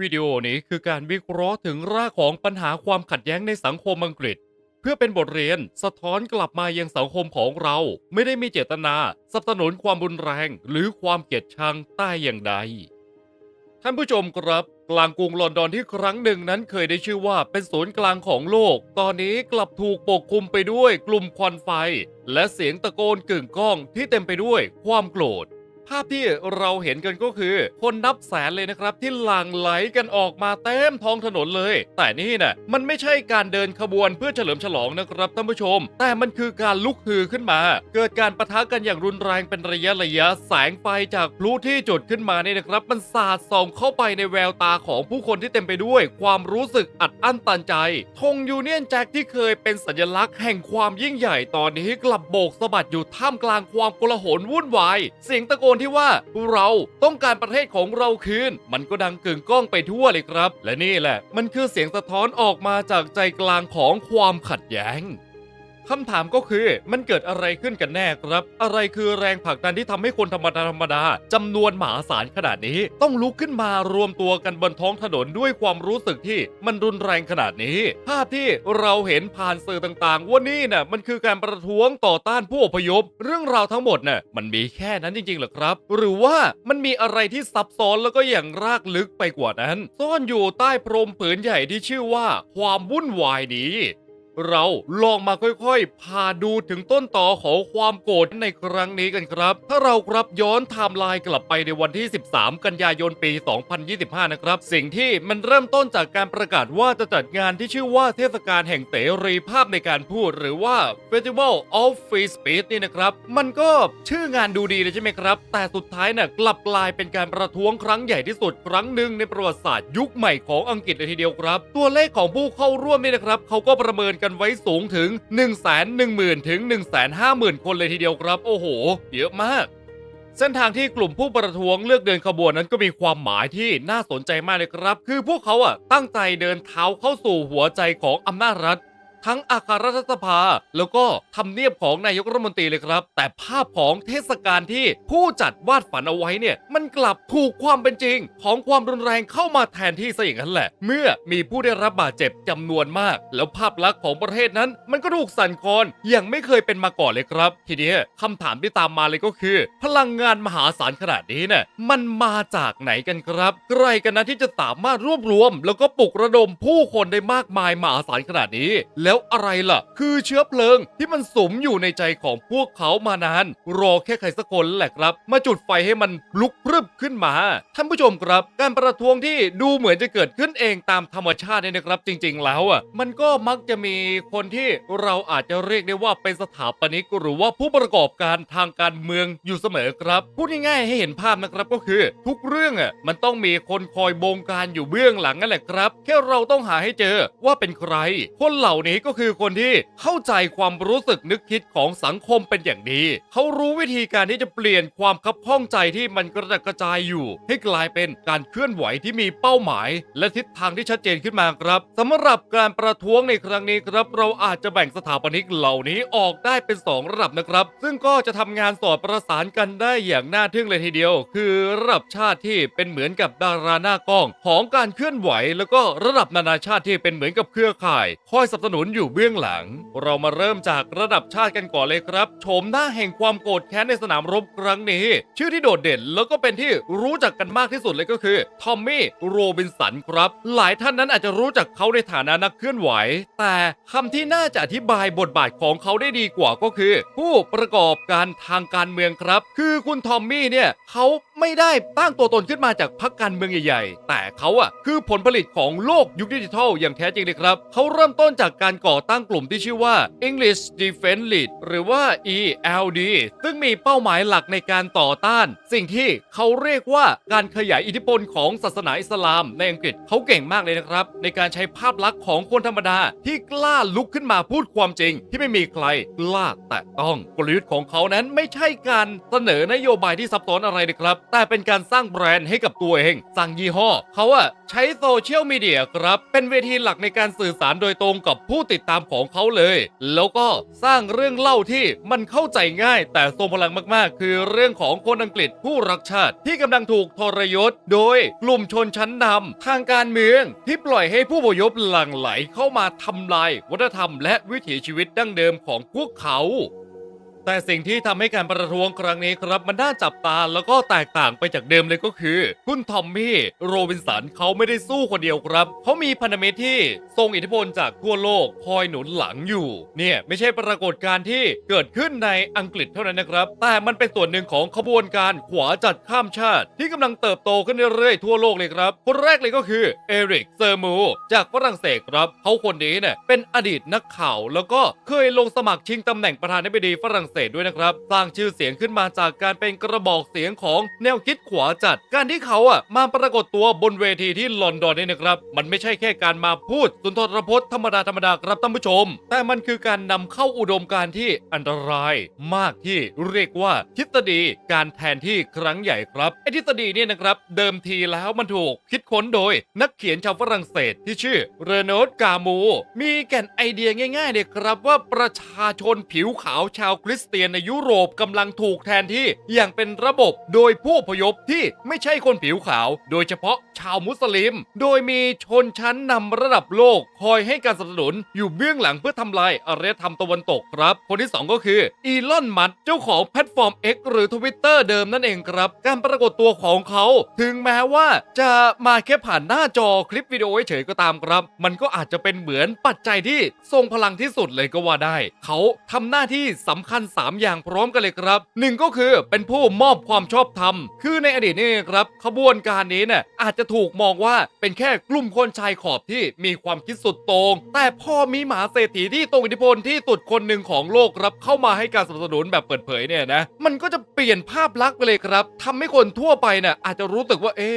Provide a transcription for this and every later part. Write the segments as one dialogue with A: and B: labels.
A: วิดีโอนี้คือการวิเคราะห์ถึงรากของปัญหาความขัดแย้งในสังคมอังกฤษ เพื่อเป็นบทเรียนสะท้อนกลับมายังสังคมของเรา ไม่ได้มีเจตนาสนับสนุนความรุนแรง หรือความเกลียดชังใต้อย่างใด ท่านผู้ชมครับ กลางกรุงลอนดอนที่ครั้งหนึ่งนั้นเคยได้ชื่อว่าเป็นศูนย์กลางของโลก ตอนนี้กลับถูกปกคลุมไปด้วยกลุ่มควันไฟ และเสียงตะโกนกึ่งก้องที่เต็มไปด้วยความโกรธ ภาพที่เราเห็นกันก็คือ คนนับแสนเลยนะครับ ที่หลั่งไหลกันออกมาเต็มท้องถนนเลย แต่นี่น่ะมันไม่ใช่การเดินขบวนเพื่อเฉลิมฉลองนะครับท่านผู้ชม แต่มันคือการลุกฮือขึ้นมา เกิดการประทะกันอย่างรุนแรงเป็นระยะระยะแสงไฟจากพลุที่จุดขึ้นมาเนี่ยนะครับ มันสาดส่องเข้าไปในแววตาของผู้คนที่เต็มไปด้วย ความรู้สึกอัดอั้นตันใจธงยูเนียนแจ็คที่เคยเป็นสัญลักษณ์แห่งความยิ่งใหญ่ตอนนี้กลับโบกสะบัดอยู่ท่ามกลางความโกลาหลวุ่นวายเสียงตะโกนที่ว่าเราต้องการประเทศของเราคืน มันก็ดังกึ่งก้องไปทั่วเลยครับ และนี่แหละ มันคือเสียงสะท้อนออกมาจากใจกลางของความขัดแย้ง คำถามก็คือมันเกิดอะไรขึ้นกันแน่ครับ อะไรคือแรงผลักดันที่ทำให้คนธรรมดาธรรมดาจำนวนมหาศาลขนาดนี้ ต้องลุกขึ้นมารวมตัวกันบนท้องถนนด้วยความรู้สึกที่มันรุนแรงขนาดนี้ ภาพที่เราเห็นผ่านสื่อต่างๆ ว่านี่น่ะมันคือการประท้วงต่อต้านผู้อพยพ เรื่องราวทั้งหมดน่ะมันมีแค่นั้นจริงๆเหรอครับ หรือว่ามันมีอะไรที่ซับซ้อนแล้วก็อย่างรากลึกไปกว่านั้น ซ่อนอยู่ใต้พรมผืนใหญ่ที่ชื่อว่า ความวุ่นวายนี้ เราลองมาค่อยๆ พาดูถึงต้นต่อของความโกรธในครั้งนี้กันครับ ถ้าเราครับย้อนไทม์ไลน์กลับไปในวันที่ 13 กันยายนปี 2025 นะครับ สิ่งที่มันเริ่มต้นจากการประกาศว่าจะจัดงานที่ชื่อว่าเทศกาลแห่งเสรีภาพในการพูด หรือว่า Festival of Free Speech นี่นะครับ มันก็ชื่องานดูดีเลยใช่ไหมครับ แต่สุดท้ายน่ะกลับกลายเป็นการประท้วงครั้งใหญ่ที่สุดครั้งหนึ่งในประวัติศาสตร์ยุคใหม่ของอังกฤษเลยทีเดียวครับ ตัวเลขของผู้เข้าร่วมนี่นะครับเขาก็ประเมินกันไว้สูงถึง 1 1 0 0 0 0 ถึง 1 5 0 0 0 0 คนเลยทีเดียวครับ โอ้โห เยอะมาก เส้นทางที่กลุ่มผู้ประท้วงเลือกเดินขบวนนั้นก็มีความหมายที่น่าสนใจมากเลยครับ คือพวกเขาอะตั้งใจเดินเท้าเข้าสู่หัวใจของอำนาจรัฐ ทั้งอาคารรัฐสภา แล้วก็ทำเนียบของนายกรัฐมนตรีเลยครับ แต่ภาพของเทศกาลที่ผู้จัดวาดฝันเอาไว้เนี่ย มันกลับถูกความเป็นจริง ของความรุนแรงเข้ามาแทนที่ซะอย่างนั้นแหละ เมื่อมีผู้ได้รับบาดเจ็บจำนวนมาก แล้วภาพลักษณ์ของประเทศนั้น มันก็ถูกสั่นคลอนอย่างไม่เคยเป็นมาก่อนเลยครับ ทีนี้คำถามที่ตามมาเลยก็คือ พลังงานมหาศาลขนาดนี้เนี่ยมันมาจากไหนกันครับใครกันนะที่จะสามารถรวบรวม แล้วก็ปลุกระดมผู้คนได้มากมายมหาศาลขนาดนี้แล้แล้วอะไรล่ะ คือเชื้อเพลิงที่มันสมอยู่ในใจของพวกเขามานาน รอแค่ใครสักคนแหละครับ มาจุดไฟให้มันลุกพรึบขึ้นมา ท่านผู้ชมครับ การประท้วงที่ดูเหมือนจะเกิดขึ้นเองตามธรรมชาติเนี่ยนะครับ จริง ๆ แล้วอะมันก็มักจะมีคนที่เราอาจจะเรียกได้ว่าเป็นสถาปนิกหรือว่าผู้ประกอบการทางการเมืองอยู่เสมอครับพูดง่ายๆให้เห็นภาพนะครับก็คือ ทุกเรื่องอะมันต้องมีคนคอยบงการอยู่เบื้องหลังนั่นแหละครับ แค่เราต้องหาให้เจอว่าเป็นใคร คนเหล่านี้ก็คือคนที่เข้าใจความรู้สึกนึกคิดของสังคมเป็นอย่างดีเขารู้วิธีการที่จะเปลี่ยนความคับข้องใจที่มันกระจัดกระจายอยู่ ให้กลายเป็นการเคลื่อนไหวที่มีเป้าหมาย และทิศทางที่ชัดเจนขึ้นมาครับสำหรับการประท้วงในครั้งนี้ครับ เราอาจจะแบ่งสถาปนิกเหล่านี้ออกได้เป็น 2 ระดับนะครับ ซึ่งก็จะทำงานสอดประสานกันได้อย่างน่าทึ่งเลยทีเดียว คือระดับชาติที่เป็นเหมือนกับดาราหน้ากล้อง ของการเคลื่อนไหว แล้วก็ระดับนานาชาติที่เป็นเหมือนกับเครือข่าย คอยสนับสนุนอยู่เบื้องหลัง เรามาเริ่มจากระดับชาติกันก่อนเลยครับโฉมหน้าแห่งความโกรธแค้นในสนามรบครั้งนี้ ชื่อที่โดดเด่นแล้วก็เป็นที่รู้จักกันมากที่สุดเลยก็คือทอมมี่โรบินสันครับ หลายท่านนั้นอาจจะรู้จักเขาในฐานะนักเคลื่อนไหว แต่คำที่น่าจะอธิบายบทบาทของเขาได้ดีกว่าก็คือ ผู้ประกอบการทางการเมืองครับ คือคุณทอมมี่เนี่ยเขา ไม่ได้ตั้งตัวตนขึ้นมาจากพรรคการเมืองใหญ่ๆ แต่เขาอะคือผลผลิตของโลกยุคดิจิทัลอย่างแท้จริงเลยครับ เขาเริ่มต้นจากการก่อตั้งกลุ่มที่ชื่อว่า English Defense League หรือว่า ELD ซึ่งมีเป้าหมายหลักในการต่อต้าน สิ่งที่เขาเรียกว่าการขยายอิทธิพลของศาสนาอิสลามในอังกฤษเขาเก่งมากเลยนะครับ ในการใช้ภาพลักษณ์ของคนธรรมดา ที่กล้าลุกขึ้นมาพูดความจริง ที่ไม่มีใครกล้าแตะต้องกลยุทธ์ของเขานั้นไม่ใช่การเสนอนโยบายที่ซับซ้อนอะไรนะครับแต่เป็นการสร้างแบรนด์ให้กับตัวเอง สร้างยี่ห้อ เขาอะใช้โซเชียลมีเดียครับ เป็นเวทีหลักในการสื่อสารโดยตรงกับผู้ติดตามของเขาเลย แล้วก็สร้างเรื่องเล่าที่มันเข้าใจง่าย แต่ทรงพลังมากๆ คือเรื่องของคนอังกฤษผู้รักชาติ ที่กำลังถูกทรยศ โดยกลุ่มชนชั้นนำทางการเมือง ที่ปล่อยให้ผู้อพยพหลั่งไหลเข้ามาทำลาย วัฒนธรรมและวิถีชีวิตดั้งเดิมของพวกเขา แต่สิ่งที่ทำให้การประท้วงครั้งนี้ครับมันน่าจับตาแล้วก็แตกต่างไปจากเดิมเลยก็คือ คุณทอมมี่โรบินสันเขาไม่ได้สู้คนเดียวครับ เขามีพันธมิตรที่ทรงอิทธิพลจากทั่วโลกคอยหนุนหลังอยู่ เนี่ยไม่ใช่ปรากฏการณ์ที่เกิดขึ้นในอังกฤษเท่านั้นนะครับ แต่มันเป็นส่วนหนึ่งของขบวนการขวาจัดข้ามชาติ ที่กำลังเติบโตขึ้นเรื่อยๆทั่วโลกเลยครับคนแรกเลยก็คือเอริกเซอร์มูจากฝรั่งเศสครับเขาคนนี้เนี่ยเป็นอดีตนักข่าว แล้วก็เคยลงสมัครชิงตำแหน่งประธานาธิบดีฝรั่งเศสด้วยนะครับ สร้างชื่อเสียงขึ้นมาจากการเป็นกระบอกเสียงของแนวคิดขวาจัด การที่เขาอะมาปรากฏตัวบนเวทีที่ลอนดอนนี่นะครับ มันไม่ใช่แค่การมาพูดสุนทรพจน์ธรรมดาธรรมดาครับท่านผู้ชม แต่มันคือการนำเข้าอุดมการณ์ที่อันตราย มากที่เรียกว่าทฤษฎีการแทนที่ครั้งใหญ่ครับไอ้ทฤษฎีเนี่ยนะครับ เดิมทีแล้วมันถูกคิดค้นโดย นักเขียนชาวฝรั่งเศสที่ชื่อเรโนดกามู มีแก่นไอเดียง่ายๆเลยครับว่าประชาชนผิวขาวชาวคริสเตียนในยุโรปกำลังถูกแทนที่อย่างเป็นระบบโดยผู้พยพที่ไม่ใช่คนผิวขาว โดยเฉพาะชาวมุสลิม โดยมีชนชั้นนำระดับโลก คอยให้การสนับสนุนอยู่เบื้องหลังเพื่อทำลายอารยธรรมตะวันตกครับ คนที่ 2 ก็คืออีลอนมัสเจ้าของแพลตฟอร์ม X หรือ Twitter เดิมนั่นเองครับ การปรากฏตัวของเขา ถึงแม้ว่าจะมาแค่ผ่านหน้าจอคลิปวิดีโอเฉยๆก็ตามครับ มันก็อาจจะเป็นเหมือนปัจจัยที่ทรงพลังที่สุดเลยก็ว่าได้ เขาทำหน้าที่สำคัญ3 อย่างพร้อมกันเลยครับหนึ่งก็คือเป็นผู้มอบความชอบธรรม คือในอดีตนี่ครับขบวนการนี้เนี่ยอาจจะถูกมองว่าเป็นแค่กลุ่มคนชายขอบที่มีความคิดสุดโตรงแต่พอมีมหาเศรษฐีที่ตรงอิทธิพลที่สุดคนหนึ่งของโลกครับเข้ามาให้การสนับสนุนแบบเปิดเผยเนี่ยนะมันก็จะเปลี่ยนภาพลักษณ์ไปเลยครับทำให้คนทั่วไปเนี่ยอาจจะรู้สึกว่าเอ๊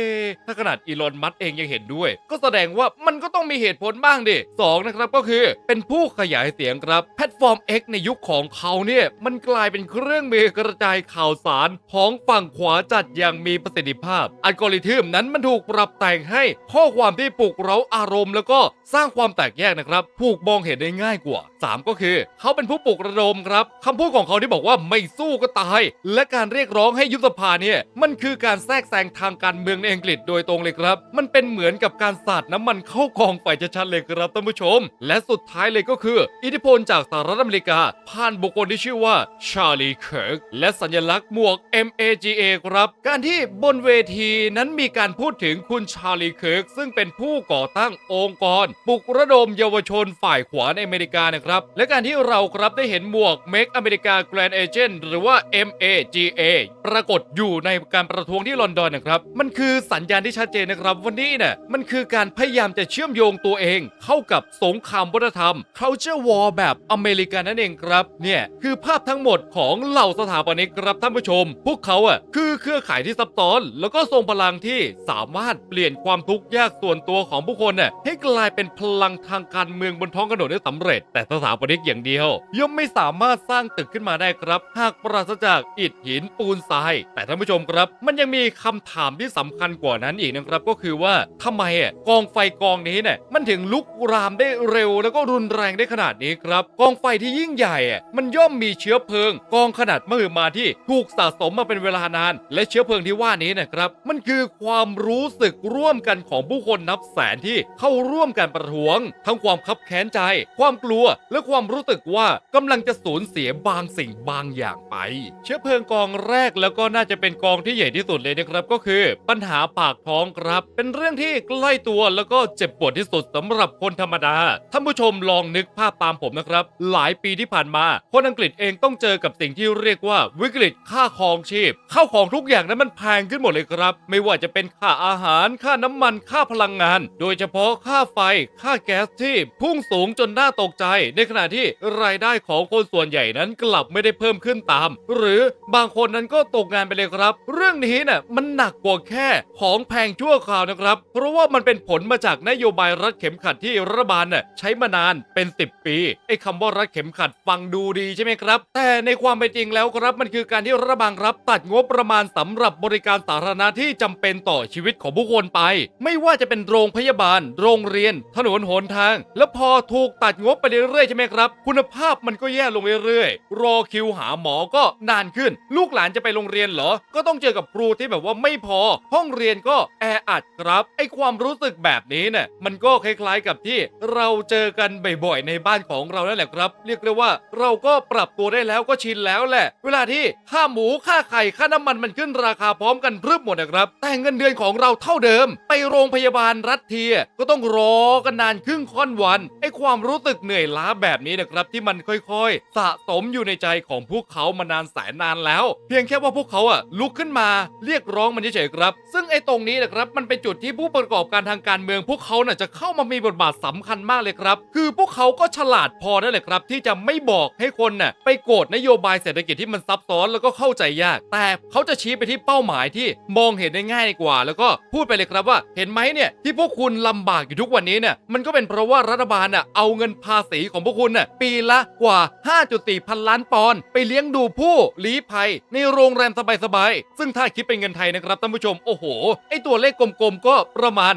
A: ถ้าขนาดอีลอนมัสก์เองยังเห็นด้วย ก็แสดงว่ามันก็ต้องมีเหตุผลบ้างดิสองนะครับก็คือเป็นผู้ขยายเสียงครับแพลตฟอร์ม X ในยุคของเขาเนี่ยมันกลายเป็นเครื่องมือกระจายข่าวสารของฝั่งขวาจัดอย่างมีประสิทธิภาพ อัลกอริทึมนั้นมันถูกปรับแต่งให้ข้อความที่ปลุกเร้าอารมณ์ แล้วก็สร้างความแตกแยกนะครับถูกมองเห็นได้ง่ายกว่า 3 ก็คือเขาเป็นผู้ปลุกระดมครับคำพูดของเขาที่บอกว่าไม่สู้ก็ตาย และการเรียกร้องให้ยุบสภาเนี่ยมันคือการแทรกแซงทางการเมืองในอังกฤษโดยตรงเลยครับ มันเป็นเหมือนกับการสาดน้ำมันเข้ากองไฟชัดๆเลยครับท่านผู้ชม และสุดท้ายเลยก็คือ อิทธิพลจากสหรัฐอเมริกาผ่านบุคคลที่ชื่อว่าชาลีเคิร์กและสัญลักษณ์หมวก MAGA ครับ การที่บนเวทีนั้นมีการพูดถึงคุณชาลีเคิร์กซึ่งเป็นผู้ก่อตั้งองค์กรปลุกระดมเยาวชนฝ่ายขวาในอเมริกานะครับ และการที่เราครับได้เห็นหมวก Make America Grand Agent หรือว่า MAGA ปรากฏอยู่ในการประท้วงที่ลอนดอนนะครับ มันคือสัญญาณที่ชัดเจนนะครับ วันนี้เนี่ยมันคือการพยายามจะเชื่อมโยงตัวเอง เข้ากับสงครามวัฒนธรรม culture war แบบอเมริกันนั่นเองครับ เนี่ยคือภาพทั้งหมดของเหล่าสถาปนิกครับท่านผู้ชม พวกเขาอะคือเครือข่ายที่ซับซ้อน แล้วก็ทรงพลังที่สามารถเปลี่ยนความทุกข์ยากส่วนตัวของผู้คนน่ะให้กลายเป็นพลังทางการเมืองบนท้องถนนได้สำเร็จ แต่สถาปนิกอย่างเดียว ย่อมไม่สามารถสร้างตึกขึ้นมาได้ครับ หากปราศจากอิฐหินปูนทราย แต่ท่านผู้ชมครับ มันยังมีคำถามที่สำคัญกว่านั้นอีกนะครับ ก็คือว่าทำไมอะกองไฟกองนี้เนี่ยมันถึงลุกรามได้เร็ว แล้วก็รุนแรงได้ขนาดนี้ครับ กองไฟที่ยิ่งใหญ่อะมันย่อมมีเชื้อเพลิง กองขนาดมหึมาที่ถูกสะสมมาเป็นเวลานาน และเชื้อเพลิงที่ว่านี้นะครับ มันคือความรู้สึกร่วมกันของผู้คนนับแสนที่เข้าร่วมกันประท้วง ทั้งความคับแค้นใจ ความกลัว และความรู้สึกว่ากำลังจะสูญเสียบางสิ่งบางอย่างไป เชื้อเพลิงกองแรกแล้วก็น่าจะเป็นกองที่ใหญ่ที่สุดเลยนะครับก็คือ ปัญหาปากท้องครับ เป็นเรื่องที่ใกล้ตัวแล้วก็เจ็บปวดที่สุดสำหรับคนธรรมดาท่านผู้ชมลองนึกภาพตามผมนะครับ หลายปีที่ผ่านมา คนอังกฤษเองต้องเจอกับสิ่งที่เรียกว่าวิกฤตค่าครองชีพข้าวของทุกอย่างนั้นมันแพงขึ้นหมดเลยครับ ไม่ว่าจะเป็นค่าอาหาร ค่าน้ำมัน ค่าพลังงาน โดยเฉพาะค่าไฟ ค่าแก๊สที่พุ่งสูงจนน่าตกใจ ในขณะที่รายได้ของคนส่วนใหญ่นั้นกลับไม่ได้เพิ่มขึ้นตาม หรือบางคนนั้นก็ตกงานไปเลยครับ เรื่องนี้น่ะมันหนักกว่าแค่ของแพงชั่วคราวนะครับ เพราะว่ามันเป็นผลมาจากนโยบายรัดเข็มขัดที่รัฐบาลน่ะใช้มานานเป็น 10 ปีไอ้คำว่ารัดเข็มขัดฟังดูดีใช่ไหมครับแต่ในความเป็นจริงแล้วครับมันคือการที่รัฐบาลครับ ตัดงบประมาณสำหรับบริการสาธารณะที่จำเป็นต่อชีวิตของผู้คนไป ไม่ว่าจะเป็นโรงพยาบาล โรงเรียน ถนนหนทาง แล้วพอถูกตัดงบไปเรื่อยๆใช่ไหมครับ คุณภาพมันก็แย่ลงเรื่อยๆ รอคิวหาหมอก็นานขึ้น ลูกหลานจะไปโรงเรียนเหรอ ก็ต้องเจอกับครูที่แบบว่าไม่พอ ห้องเรียนก็แออัดครับไอความรู้สึกแบบนี้เนี่ยมันก็คล้ายๆกับที่เราเจอกันบ่อยๆในบ้านของเรานั่นแหละครับ เรียกได้ว่าเราก็ปรับตัวได้แล้วก็ชินแล้วแหละ เวลาที่ค่าหมูค่าไข่ค่าน้ำมันมันขึ้นราคาพร้อมกันพรึบหมดนะครับ แต่เงินเดือนของเราเท่าเดิม ไปโรงพยาบาลรัฐเทียก็ต้องรอกันนานครึ่งค่อนวันไอความรู้สึกเหนื่อยล้าแบบนี้นะครับที่มันค่อยๆ สะสมอยู่ในใจของพวกเขามานานแสนนานแล้ว เพียงแค่ว่าพวกเขาอะลุกขึ้นมาเรียกร้องมันเฉยๆครับ ซึ่งไอตรงนี้นะครับมันเป็นจุดที่ผู้ประกอบการทางการเมือง พวกเขาน่ะจะเข้ามามีบทบาทสำคัญมากเลยครับ คือพวกเขาก็ฉลาดพอนั่นแหละครับ ที่จะไม่บอกให้คนน่ะไปโกรธนโยบายเศรษฐกิจที่มันซับซ้อนแล้วก็เข้าใจยาก แต่เขาจะชี้ไปที่เป้าหมายที่มองเห็นได้ง่ายกว่า แล้วก็พูดไปเลยครับว่า เห็นไหมเนี่ยที่พวกคุณลำบากอยู่ทุกวันนี้เนี่ยมันก็เป็นเพราะว่ารัฐบาลน่ะเอาเงินภาษีของพวกคุณน่ะปีละกว่า 5.4 พันล้านปอนด์ไปเลี้ยงดูผู้ลี้ภัย ในโรงแรมสบายๆซึ่งถ้าคิดเป็นเงินไทยนะครับท่านผู้ชมโอ้โหไอตัวเลขกลมๆก็ประมาณ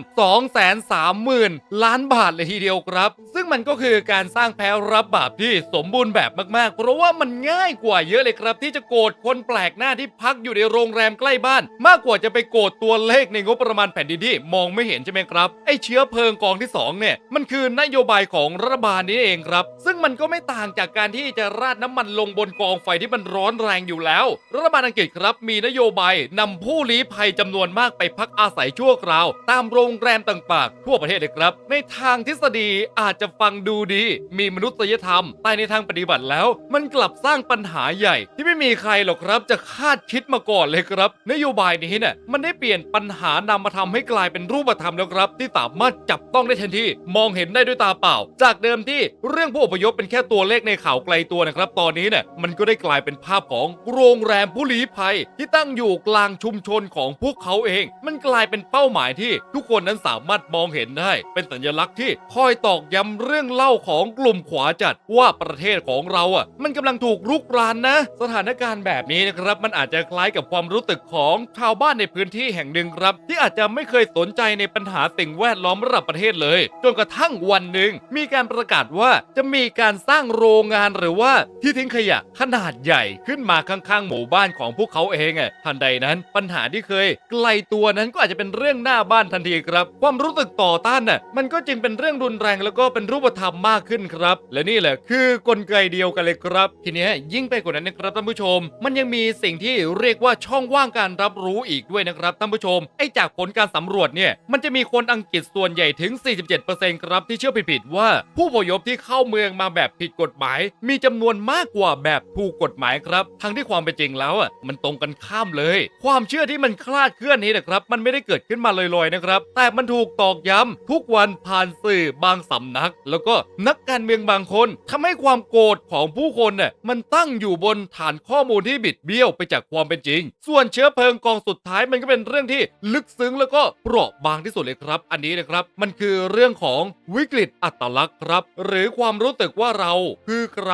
A: 230,000 ล้านบาทเลยทีเดียวครับ ซึ่งมันก็คือการสร้างแพ้รับบาปที่สมบูรณ์แบบมากๆ เพราะว่ามันง่ายกว่าเยอะเลยครับ ที่จะโกรธคนแปลกหน้าที่พักอยู่ในโรงแรมใกล้บ้าน มากกว่าจะไปโกรธตัวเลขในงบประมาณแผ่นดินที่มองไม่เห็นใช่ไหมครับไอเชื้อเพลิงกองที่สองเนี่ยมันคือนโยบายของรัฐบาลนี้เองครับ ซึ่งมันก็ไม่ต่างจากการที่จะราดน้ำมันลงบนกองไฟที่มันร้อนแรงอยู่แล้ว รัฐบาลอังกฤษครับ มีนโยบายนำผู้ลี้ภัยจำนวนมากไปพักอาศัยชั่วคราว ตามโรงแรมต่างๆ ทั่วประเทศเลยครับ ในทางทฤษฎีอาจจะฟังดูดี มีมนุษยธรรมแต่ในทางปฏิบัติแล้ว มันกลับสร้างปัญหาใหญ่ ที่ไม่มีใครหรอกครับจะคาดคิดมาก่อนเลยครับ นโยบายนี้เนี่ยมันได้เปลี่ยนปัญหานำมาทำให้กลายเป็นรูปธรรมแล้วครับ ที่สามารถจับต้องได้ทันทีมองเห็นได้ด้วยตาเปล่า จากเดิมที่เรื่องผู้อพยพเป็นแค่ตัวเลขในข่าวไกลตัวนะครับ ตอนนี้เนี่ยมันก็ได้กลายเป็นภาพของโรงแรมผู้ลี้ภัย ที่ตั้งอยู่กลางชุมชนของพวกเขาเอง มันกลายเป็นเป้าหมายที่ทุกคนนั้นสามารถมองเห็นได้ เป็นสัญลักษณ์ที่คอยตอกย้ำเรื่องเล่าของกลุ่มขวาจัดว่าประเทศของเราอะมันกำลังถูกรุกรานนะ สถานการณ์แบบนี้นะครับมันอาจจะคล้ายกับความรู้สึกของชาวบ้านในพื้นที่แห่งหนึ่งครับ ที่อาจจะไม่เคยสนใจในปัญหาสิ่งแวดล้อมระดับประเทศเลยจนกระทั่งวันหนึ่งมีการประกาศว่าจะมีการสร้างโรงงานหรือว่าที่ทิ้งขยะขนาดใหญ่ขึ้นมาข้างๆหมู่บ้านของพวกเขาเองอะทันใดนั้นปัญหาที่เคยไกลตัวนั้นก็อาจจะเป็นเรื่องหน้าบ้านทันทีครับ ความรู้สึกต่อต้านน่ะมันก็จึงเป็นเรื่องรุนแรงแล้วก็เป็นรูปธรรมมากขึ้นครับ และนี่แหละคือกลไกเดียวกันเลยครับทีนี้ยิ่งไปกว่านั้นนะครับท่านผู้ชม มันยังมีสิ่งที่เรียกว่าช่องว่างการรับรู้อีกด้วยนะครับท่านผู้ชมไอ้จากผลการสำรวจเนี่ยมันจะมีคนอังกฤษส่วนใหญ่ถึง 47%ครับที่เชื่อผิดๆว่าผู้พยพที่เข้าเมืองมาแบบผิดกฎหมาย มีจำนวนมากกว่าแบบถูกกฎหมายครับ ทั้งที่ความเป็นจริงแล้วอะมันตรงกันข้ามเลย ความเชื่อที่มันคลาดเคลื่อนนี้นะครับ มันไม่ได้เกิดขึ้นมาลอยๆนะครับ แต่มันถูกตอกย้ำทุกวันผ่านสื่อบางสำนัก แล้วก็นักการเมืองบางคนทำให้ความโกรธของผู้คนเนี่ยมันตั้งอยู่บนฐานข้อมูลที่บิดเบี้ยวไปจากความเป็นจริง ส่วนเชื้อเพลิงกองสุดท้ายมันก็เป็นเรื่องที่ลึกซึ้งแล้วก็เปราะบางที่สุดเลยครับ อันนี้นะครับมันคือเรื่องของวิกฤตอัตลักษณ์ครับ หรือความรู้สึกว่าเราคือใคร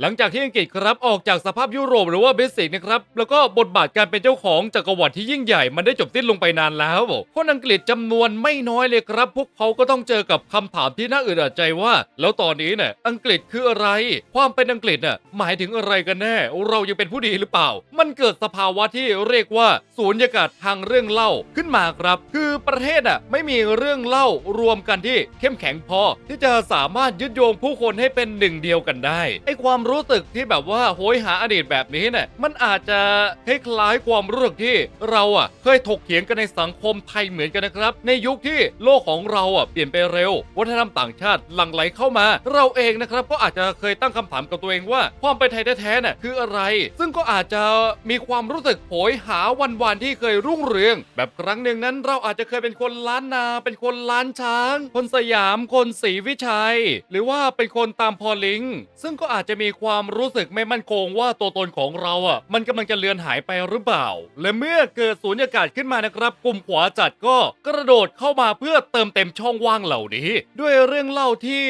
A: หลังจากที่อังกฤษครับออกจากสภาพยุโรปหรือว่าเบสิกนะครับแล้วก็บทบาทการเป็นเจ้าของจักรวรรดิที่ยิ่งใหญ่มันได้จบสิ้นลงไปนานแล้วคนอังกฤษจำนวนไม่น้อยเลยครับ พวกเขาก็ต้องเจอกับคำถามที่น่าอึดอัดใจว่า แล้วตอนนี้เนี่ยอังกฤษคืออะไร ความเป็นอังกฤษน่ะหมายถึงอะไรกันแน่ เรายังเป็นผู้ดีหรือเปล่า มันเกิดสภาวะที่เรียกว่าสูญญากาศทางเรื่องเล่าขึ้นมาครับ คือประเทศอะไม่มีเรื่องเล่ารวมกันที่เข้มแข็งพอ ที่จะสามารถยึดโยงผู้คนให้เป็นหนึ่งเดียวกันได้ไอความรู้สึกที่แบบว่าโหยหาอดีตแบบนี้เนี่ยมันอาจจะคล้ายความรู้สึกที่เราอะเคยถกเถียงกันในสังคมไทยเหมือนกันนะครับ ในยุคที่โลกของเราอะเปลี่ยนไปเร็ว วัฒนธรรมต่างชาติหลั่งไหลเข้ามา เราเองนะครับก็อาจจะเคยตั้งคำถามกับตัวเองว่าความเป็นไทยแท้ๆน่ะคืออะไร ซึ่งก็อาจจะมีความรู้สึกโหยหาวันวานที่เคยรุ่งเรือง แบบครั้งหนึ่งนั้นเราอาจจะเคยเป็นคนล้านนา เป็นคนล้านช้าง คนสยามคนศรีวิชัย หรือว่าเป็นคนตามพอลิง ซึ่งก็อาจจะมีความรู้สึกไม่มั่นคงว่าตัวตนของเราอะมันกำลังจะเลือนหายไปหรือเปล่า และเมื่อเกิดสูญญากาศขึ้นมานะครับ กลุ่มขวาจัดก็กระโดดเข้ามาเพื่อเติมเต็มช่องว่างเหล่านี้ ด้วยเรื่องเล่าที่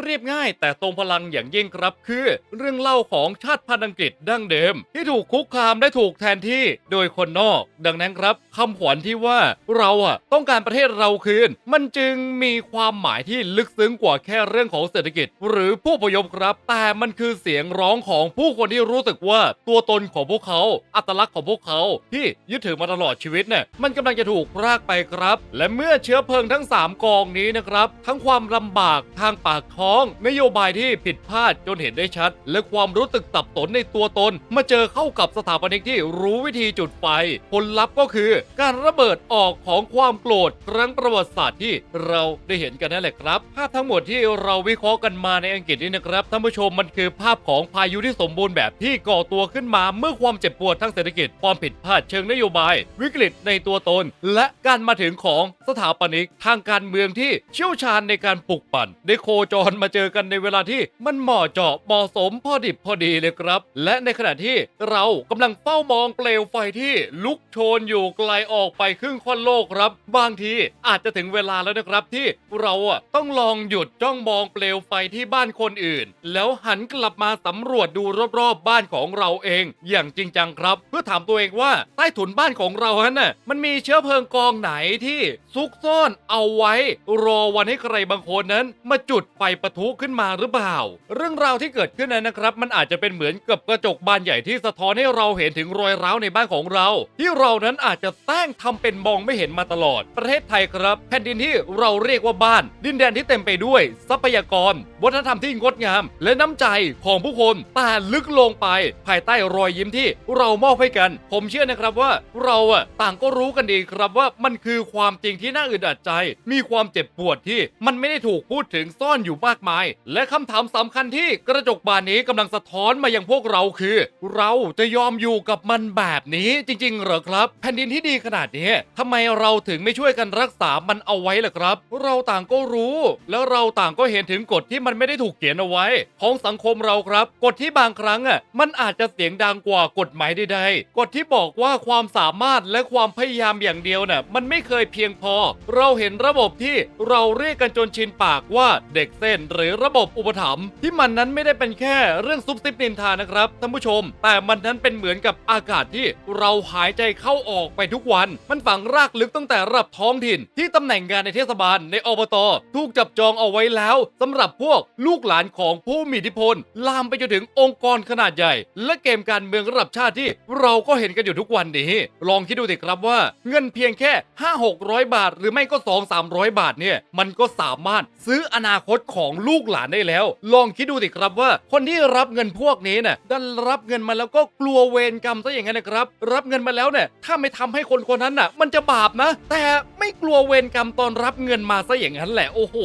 A: เรียบง่ายแต่ทรงพลังอย่างยิ่งครับ คือเรื่องเล่าของชาติพันธุ์อังกฤษดั้งเดิม ที่ถูกคุกคามและถูกแทนที่โดยคนนอก ดังนั้นครับคำขวัญที่ว่าเราอะต้องการประเทศเราคืน มันจึงมีความหมายที่ลึกซึ้งกว่าแค่เรื่องของเศรษฐกิจ หรือผู้พยพครับ แต่มันคือเสียงร้องของผู้คนที่รู้สึกว่าตัวตนของพวกเขา อัตลักษณ์ของพวกเขา ที่ยึดถือมาตลอดชีวิตเนี่ยมันกำลังจะถูกรากไปครับ และเมื่อเชื้อเพลิงทั้ง 3 กองนี้นะครับ ทั้งความลำบากทางปากท้อง นโยบายที่ผิดพลาดจนเห็นได้ชัด และความรู้สึกสับสนในตัวตน มาเจอเข้ากับสถาปนิกที่รู้วิธีจุดไฟ ผลลัพธ์ก็คือการระเบิดออกของความโกรธครั้งประวัติศาสตร์ที่เราได้เห็นกันนั่นแหละครับ ภาพทั้งหมดที่เราวิเคราะห์กันมาในอังกฤษนี่นะครับท่านผู้ชมมันคือภาพของพายุที่สมบูรณ์แบบที่ก่อตัวขึ้นมาเมื่อความเจ็บปวดทางเศรษฐกิจความผิดพลาดเชิงนโยบาย วิกฤตในตัวตน และการมาถึงของสถาปนิกทางการเมืองที่เชี่ยวชาญในการปลุกปั่นได้โคจรมาเจอกันในเวลาที่มันเหมาะเจาะเหมาะสมพอดิบพอดีเลยครับ และในขณะที่เรากำลังเฝ้ามองเปลวไฟที่ลุกโชนอยู่ไกลออกไปครึ่งค่อนโลกครับ บางทีอาจจะถึงเวลาแล้วนะครับที่เราอะต้องลองหยุดจ้องมองเปลวไฟที่บ้านคนอื่น แล้วหันกลับมาสำรวจดูรอบๆบ้านของเราเอง อย่างจริงจังครับ เพื่อถามตัวเองว่าใต้ถุนบ้านของเราฮะน่ะมันมีเชื้อเพลิงกองไหนที่ซุกซ่อนเอาไว้ รอวันให้ใครบางคนนั้น มาจุดไฟปะทุขึ้นมาหรือเปล่า เรื่องราวที่เกิดขึ้นนั้นนะครับ มันอาจจะเป็นเหมือนกับกระจกบานใหญ่ที่สะท้อนให้เราเห็นถึงรอยร้าวในบ้านของเรา ที่เรานั้นอาจจะแต้งทำเป็นมองไม่เห็นมาตลอด ประเทศไทยครับ แผ่นดินที่เราเรียกว่าบ้าน ดินแดนที่เต็มไปด้วย ทรัพยากร วัฒนธรรมที่งดงาม และน้ำใจของผู้คนแต่ลึกลงไป ภายใต้รอยยิ้มที่เรามอบให้กัน ผมเชื่อนะครับว่าเราอะต่างก็รู้กันดีครับว่ามันคือความจริงที่น่าอึดอัดใจ มีความเจ็บปวดที่มันไม่ได้ถูกพูดถึงซ่อนอยู่มากมาย และคำถามสำคัญที่กระจกบานนี้กำลังสะท้อนมายังพวกเราคือ เราจะยอมอยู่กับมันแบบนี้จริงๆเหรอครับ แผ่นดินที่ดีขนาดนี้ทำไมเราถึงไม่ช่วยกันรักษามันเอาไว้ล่ะครับ เราต่างก็รู้ แล้วเราต่างก็เห็นถึงกฎที่มันไม่ได้ถูกเขียนเอาไว้ ของสังคมเราครับ กฎที่บางครั้งอะมันอาจจะเสียงดังกว่ากฎหมายใดๆกฎที่บอกว่าความสามารถและความพยายามอย่างเดียวน่ะมันไม่เคยเพียงพอ เราเห็นระบบที่เราเรียกกันจนชินปากว่าเด็กเส้นหรือระบบอุปถัมภ์ที่มันนั้นไม่ได้เป็นแค่เรื่องซุบซิบนินทานะครับท่านผู้ชม แต่มันนั้นเป็นเหมือนกับอากาศที่เราหายใจเข้าออกไปทุกวัน มันฝังรากลึกตั้งแต่ระดับท้องถิ่น ที่ตำแหน่งงานในเทศบาลในอบต ถูกจับจองเอาไว้แล้วสำหรับพวกลูกหลานของผู้มีอิทธิพล ลามไปจนถึงองค์กรขนาดใหญ่ และเกมการเมืองระดับชาติที่เราก็เห็นกันอยู่ทุกวันนี้ ลองคิดดูสิครับว่าเงินเพียงแค่ 5 600 บาท หรือไม่ก็ 2 300 บาทเนี่ยมันก็สามารถซื้ออนาคตของลูกหลานได้แล้ว ลองคิดดูสิครับว่าคนที่รับเงินพวกนี้เนี่ยดันรับเงินมาแล้วก็กลัวเวรกรรมซะอย่างนั้นนะครับ รับเงินมาแล้วเนี่ยถ้าไม่ทำให้คนคนนั้นน่ะ มันจะบาปนะ แต่ไม่กลัวเวรกรรมตอนรับเงินมาซะอย่างนั้นแหละโอ้โห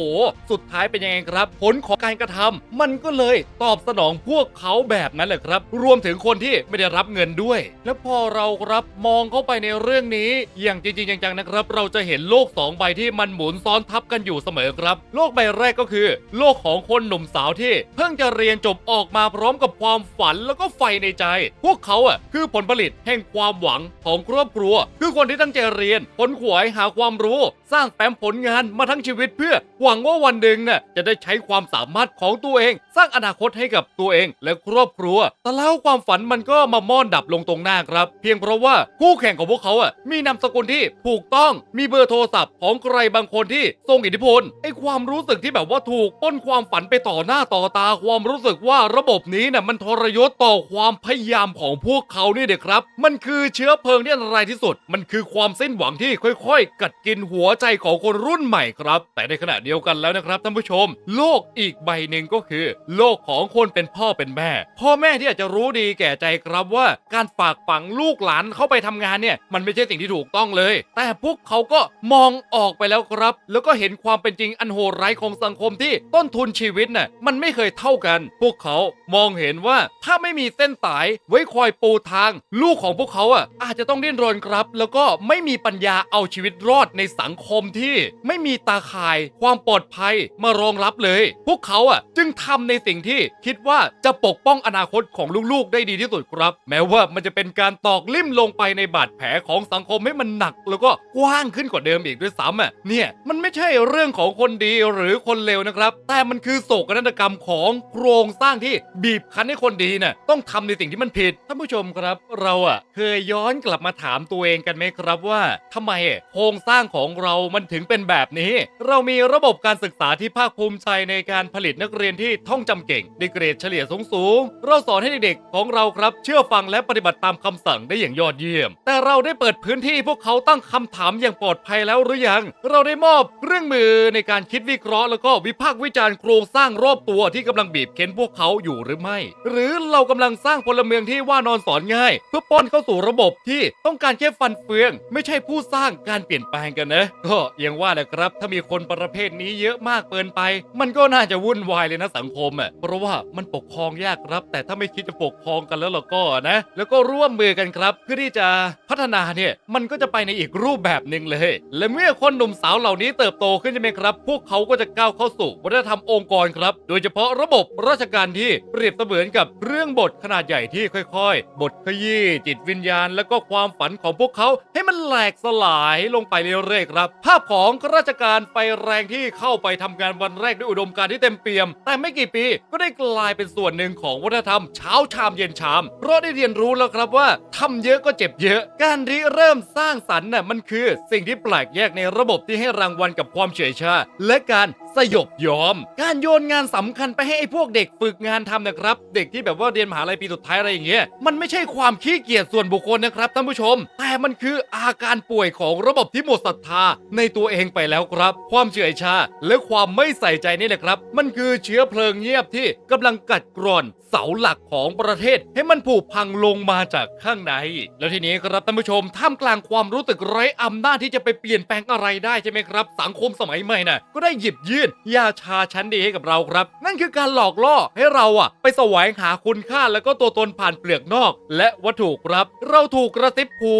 A: สุดท้ายเป็นยังไงครับ ผลของการกระทำมันก็เลยตอบสนองพวกเขาแบบนั้นแหละครับ รวมถึงคนที่ไม่ได้รับเงินด้วย แล้วพอเราครับมองเข้าไปในเรื่องนี้ อย่างจริงๆจังๆนะครับ เราจะเห็นโลกสองใบที่มันหมุนซ้อนทับกันอยู่เสมอครับ โลกใบแรกก็คือ โลกของคนหนุ่มสาวที่ เพิ่งจะเรียนจบออกมาพร้อมกับความฝันแล้วก็ไฟในใจ พวกเขาอะคือผลผลิตแห่งความหวังของครอบครัว คือคนที่ตั้งใจเรียนผลขวายหาความรู้ สร้างแฟ้มผลงานมาทั้งชีวิตเพื่อ หวังว่าวันหนึ่งน่ะจะได้ใช้ความสามารถของตัวเอง สร้างอนาคตให้กับตัวเอง และครอบครัว แต่แล้วความฝันมันก็มาม่อนดับลงตรงหน้าครับ เพียงเพราะว่าคู่แข่งของพวกเขาอะมีนามสกุลที่ถูกต้องมีเบอร์โทรศัพท์ของใครบางคนที่ทรงอิทธิพลไอ้ความรู้สึกที่แบบว่าถูกป้นความฝันไปต่อหน้าต่อตาความรู้สึกว่าระบบนี้น่ะมันทรยศต่อความพยายามของพวกเขานี่เด็กครับ มันคือเชื้อเพลิงที่อันตรายที่สุด มันคือความสิ้นหวังที่ค่อยๆ กัดกินหัวใจของคนรุ่นใหม่ครับ แต่ในขณะเดียวกันแล้วนะครับท่านผู้ชม โลกอีกใบหนึ่งก็คือ โลกของคนเป็นพ่อเป็นแม่ พ่อแม่ที่อาจจะรู้ดีแก่ใจครับว่าการฝากฝังลูกหลานเข้าไปทำงานเนี่ยมันไม่ใช่สิ่งที่ถูกต้องเลย แต่พวกเขาก็มองออกไปแล้วครับ แล้วก็เห็นความเป็นจริงอันโหดร้ายของสังคมที่ต้นทุนชีวิตน่ะมันไม่เคยเท่ากัน พวกเขามองเห็นว่าถ้าไม่มีเส้นสายไว้คอยปูทาง ลูกของพวกเขาอะอาจจะต้องดิ้นรนครับ แล้วก็ไม่มีปัญญาเอาชีวิตรอดในสังคมที่ ไม่มีตาข่ายความปลอดภัยมารองรับเลย พวกเขาอะจึงทำในสิ่งที่คิดว่าจะปกป้องอนาคตของลูกๆ ได้ดีที่สุดครับ แม้ว่ามันจะเป็นการตอกลิ่มลงไปในบาดแผลของสังคมให้มันหนัก แล้วก็กว้างขึ้นกว่าเดิมอีกด้วยซ้ำอะเนี่ยมันไม่ใช่เรื่องของคนดีหรือคนเลวนะครับ แต่มันคือโศกนาฏกรรมของโครงสร้างที่บบคั้นให้คนดีน่ะต้องทำในสิ่งที่มันผิดท่านผู้ชมครับ เราอะเคยย้อนกลับมาถามตัวเองกันไหมครับว่าทำไมโครงสร้างของเรามันถึงเป็นแบบนี้ เรามีระบบการศึกษาที่ภาคภูมิใจในการผลิตนักเรียนที่ท่องจำเก่งด้เกรดเฉลี่ยสูงสูงๆเราสอนให้เด็กๆของเราครับ เชื่อฟังและปฏิบัติตามคำสั่งได้อย่างยอดเยี่ยม แต่เราได้เปิดพื้นที่พวกเขาตั้งคำถามอย่างปลอดภัยแล้วหรือยัง เราได้มอบเครื่องมือในการคิดวิเคราะห์แล้วก็วิพากษ์วิจารณ์โครงสร้างรอบตัวที่กำลังบีบเค้นพวกเขาอยู่หรือไม่ หรือเรากำลังสร้างพลเมืองที่ว่านอนสอนง่าย เพื่อป้อนเข้าสู่ระบบที่ต้องการแค่ฟันเฟือง ไม่ใช่ผู้สร้างการเปลี่ยนแปลงกันนะ ก็ยังว่าแหละครับ ถ้ามีคนประเภทนี้เยอะมากเกินไป มันก็น่าจะวุ่นวายเลยนะสังคมอะเพราะว่ามันปกครองยากครับ แต่ถ้าไม่คิดจะปกครองกันแล้วเราก็นะ แล้วก็ร่วมมือกันครับ เพื่อที่จะพัฒนาเนี่ยมันก็จะไปในอีกรูปแบบหนึ่งเลย และเมื่อคนหนุ่มสาวเหล่านี้เติบโตขึ้นใช่ไหมครับ พวกเขาก็จะก้าวเข้าสู่วัฒนธรรมองค์กรครับ โดยเฉพาะระบบราชการที่เปรียบเสมือนกับเรื่องบทขนาดใหญ่ที่ค่อยๆ บทขยี้จิตวิญญาณ และก็ความฝันของพวกเขาให้มันแหลกสลายลงไปเรื่อยๆครับ ภาพของข้าราชการไฟแรงที่เข้าไปทำงานวันแรกด้วยอุดมการณ์ที่เต็มเปี่ยม แต่ไม่กี่ปีก็ได้กลายเป็นส่วนหนึ่งของวัฒนธรรมเช้าชามเย็นชาม เพราะได้เรียนรู้แล้วครับว่าทำเยอะก็เจ็บเยอะ การริเริ่มสร้างสรรค์น่ะมันคือสิ่งที่แปลกแยกในระบบที่ให้รางวัลกับความเฉยชาและการสยบยอม การโยนงานสำคัญไปให้ไอ้พวกเด็กฝึกงานทำนะครับ เด็กที่แบบว่าเรียนมหาลัยปีสุดท้ายอะไรอย่างเงี้ยมันไม่ใช่ความขี้เกียจส่วนบุคคลนะครับท่านผู้ชม แต่มันคืออาการป่วยของระบบที่หมดศรัทธาในตัวเองไปแล้วครับ ความเฉื่อยชา และความไม่ใส่ใจนี่แหละครับ มันคือเชื้อเพลิงเงียบที่กำลังกัดกร่อนเสาหลักของประเทศ ให้มันผุพังลงมาจากข้างใน แล้วทีนี้ครับท่านผู้ชมท่ามกลางความรู้สึกไร้อำนาจที่จะไปเปลี่ยนแปลงอะไรได้ใช่ไหมครับ สังคมสมัยใหม่น่ะก็ได้หยิบยื่นยาชาชั้นดีให้กับเราครับ นั่นคือการหลอกล่อให้เราอะไปแสวงหาคุณค่าแล้วก็ตัวตนผ่านเปลือกนอก และวัตถุครับ เราถูกกระติบหู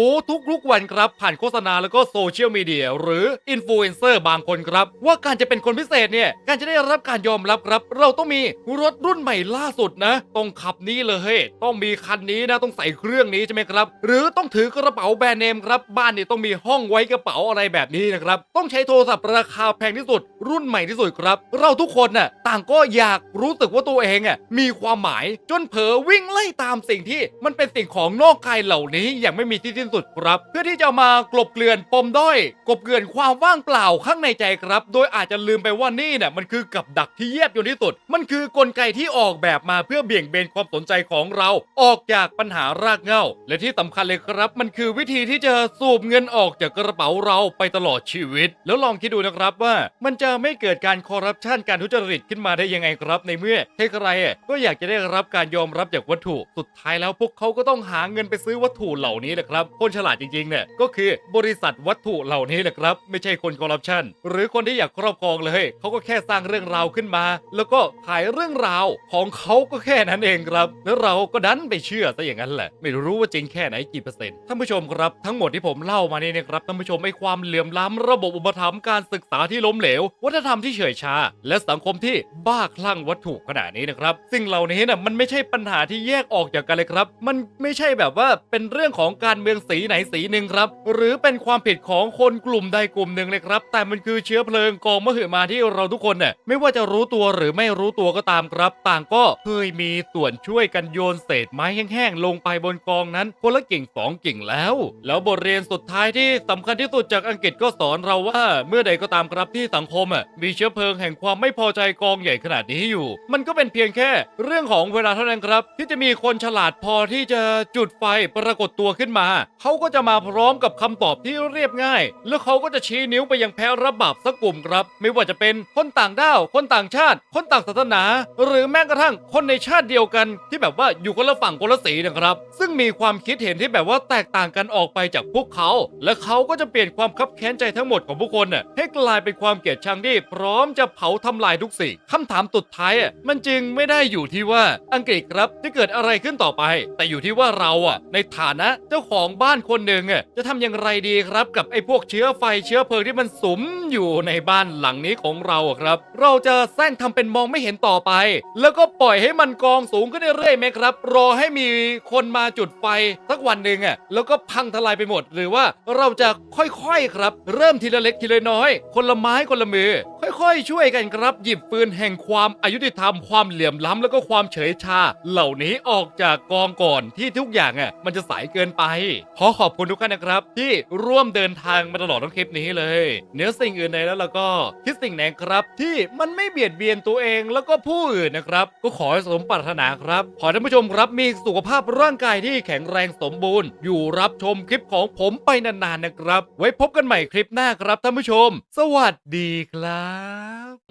A: ทุกๆวันครับ ผ่านโฆษณาแล้วก็โซเชียลมีเดียหรืออินฟลูเอนเซอร์บางคนครับ ว่าการจะเป็นคนพิเศษเนี่ย การจะได้รับการยอมรับครับ เราต้องมีรถรุ่นใหม่ล่าสุดนะ ต้องขับนี้เลยต้องมีคันนี้นะต้องใส่เครื่องนี้ใช่ไหมครับ หรือต้องถือกระเป๋าแบรนด์เนมครับบ้านเนี่ยต้องมีห้องไว้กระเป๋าอะไรแบบนี้นะครับต้องใช้โทรศัพท์ราคาแพงที่สุด รุ่นใหม่ที่สุดครับ เราทุกคนน่ะต่างก็อยากรู้สึกว่าตัวเองอะมีความหมาย จนเผลอวิ่งไล่ตามสิ่งที่มันเป็นสิ่งของนอกกายเหล่านี้อย่างไม่มีที่สิ้นสุดครับ เพื่อที่จะมากลบเกลื่อนปมด้อย กลบเกลื่อนความว่างเปล่าข้างในใจครับ โดยอาจจะลืมไปว่านี่เนี่ยมันคือกับดักที่แยบยนที่สุด มันคือกลไกที่ออกแบบมาเพื่อเบี่ยงเบนความสนใจของเรา ออกจากปัญหารากเหง้า และที่สำคัญเลยครับ มันคือวิธีที่จะสูบเงินออกจากกระเป๋าเราไปตลอดชีวิต แล้วลองคิดดูนะครับว่ามันจะไม่เกิดการคอร์รัปชันการทุจริตขึ้นมาได้ยังไงครับ ในเมื่อใครๆอะก็อยากจะได้รับการยอมรับจากวัตถุ สุดท้ายแล้วพวกเขาก็ต้องหาเงินไปซื้อวัตถุเหล่านี้แหละครับ คนฉลาดจริงๆเนี่ยก็คือบริษัทวัตถุเหล่านี้แหละครับ ไม่ใช่คนคอร์รัปชันหรือคนที่อยากครอบครองเลยเขาก็แค่สร้างเรื่องราวขึ้นมา แล้วก็ขายเรื่องราวของเขาก็แค่นั้นเองครับ แล้วเราก็ดันไปเชื่อซะอย่างนั้นแหละ ไม่รู้ว่าจริงแค่ไหนกี่เปอร์เซ็นต์ท่านผู้ชมครับทั้งหมดที่ผมเล่ามานี่นะครับท่านผู้ชมไอ้ความเหลื่อมล้ำระบบอุปถัมภ์การศึกษาที่ล้มเหลว วัฒนธรรมที่เฉยชา และสังคมที่บ้าคลั่งวัตถุขนาดนี้นะครับสิ่งเหล่านี้น่ะมันไม่ใช่ปัญหาที่แยกออกจากกันเลยครับ มันไม่ใช่แบบว่าเป็นเรื่องของการเมืองสีไหนสีหนึ่งครับ หรือเป็นความผิดของคนกลุ่มใดกลุ่มหนึ่งเลยครับ แต่มันคือเชื้อเพลิงกองมหึมาที่เราทุกคนเนี่ยไม่ว่าจะรู้ตัวหรือไม่รู้ตัวก็ตามครับ ต่างก็เคยมีส่วนช่วยกันโยนเศษไม้แห้งๆลงไปบนกองนั้นคนละกิ่งสองกิ่งแล้ว แล้วบทเรียนสุดท้ายที่สำคัญที่สุดจากอังกฤษก็สอนเราว่าเมื่อใดก็ตามครับที่สังคมอะมีเชื้อเพลิงแห่งความไม่พอใจกองใหญ่ขนาดนี้อยู่ มันก็เป็นเพียงแค่เรื่องของเวลาเท่านั้นครับ ที่จะมีคนฉลาดพอที่จะจุดไฟปรากฏตัวขึ้นมา เขาก็จะมาพร้อมกับคำตอบที่เรียบง่าย แล้วเขาก็จะชี้นิ้วไปยังแพ้รับาปสักกลุ่มครับ ไม่ว่าจะเป็นคนต่างด้าว คนต่างชาติ คนต่างศาสนา หรือแม้กระทั่งคนในชาติเดียวกัน ที่แบบว่าอยู่คนละฝั่งคนละสีนะครับ ซึ่งมีความคิดเห็นที่แบบว่าแตกต่างกันออกไปจากพวกเขา และเขาก็จะเปลี่ยนความคับแค้นใจทั้งหมดของผู้คนน่ะให้กลายเป็นความเกลียดชังที่พร้อมจะเผาทำลายทุกสิ่งคำถามสุดท้ายอะมันจึงไม่ได้อยู่ที่ว่าอังกฤษครับจะเกิดอะไรขึ้นต่อไป แต่อยู่ที่ว่าเราอะในฐานะเจ้าของบ้านคนหนึ่งอะจะทำอย่างไรดีครับกับไอ้พวกเชื้อไฟเชื้อเพลิงที่มันสุมอยู่ในบ้านหลังนี้ของเราอะครับ เราจะแซงทำเป็นมองไม่เห็นต่อไป แล้วก็ปล่อยให้มันกองสูงขึ้นเรื่อยๆไหมครับ รอให้มีคนมาจุดไฟสักวันหนึ่งอะแล้วก็พังทลายไปหมด หรือว่าเราจะค่อยๆครับ เริ่มทีละเล็กทีละน้อย คนละไม้คนละมือ ค่อยๆ ช่วยกันครับ หยิบปืนแห่งความอายุติธรรมความเหลื่อมล้ำแล้วก็ความเฉยชาเหล่านี้ออกจากกองก่อนที่ทุกอย่างอะมันจะสายเกินไป ขอขอบคุณทุกท่านนะครับ ที่ร่วมเดินทางมาตลอดทั้งคลิปนี้เลยเนื้อสิ่งอื่นใดแล้วเราก็คิดสิ่งไหนครับ ที่มันไม่เบียดเบียนตัวเองแล้วก็ผู้อื่นนะครับ ก็ขอให้สมปรารถนาครับ ขอท่านผู้ชมครับมีสุขภาพร่างกายที่แข็งแรงสมบูรณ์ อยู่รับชมคลิปของผมไปนานๆนะครับ ไว้พบกันใหม่คลิปหน้าครับท่านผู้ชม สวัสดีครับ